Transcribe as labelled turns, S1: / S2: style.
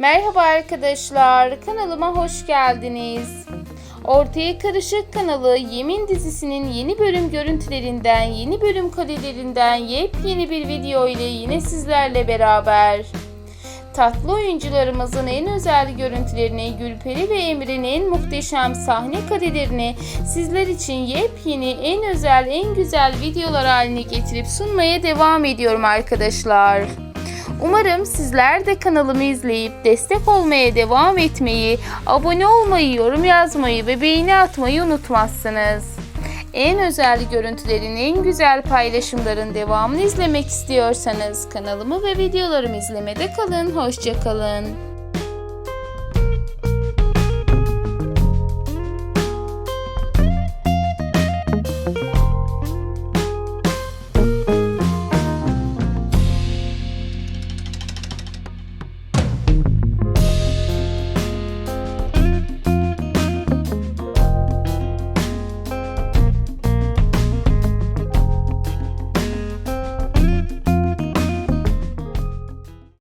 S1: Merhaba arkadaşlar, kanalıma hoş geldiniz. Ortaya Karışık kanalı Yemin dizisinin yeni bölüm görüntülerinden, yeni bölüm karelerinden yepyeni bir video ile yine sizlerle beraber. Tatlı oyuncularımızın en özel görüntülerini, Gülperi ve Emre'nin en muhteşem sahne karelerini sizler için yepyeni, en özel, en güzel videolar haline getirip sunmaya devam ediyorum arkadaşlar. Umarım sizler de kanalımı izleyip destek olmaya devam etmeyi, abone olmayı, yorum yazmayı ve beğeni atmayı unutmazsınız. En özel görüntülerin, en güzel paylaşımların devamını izlemek istiyorsanız kanalımı ve videolarımı izlemede kalın. Hoşçakalın.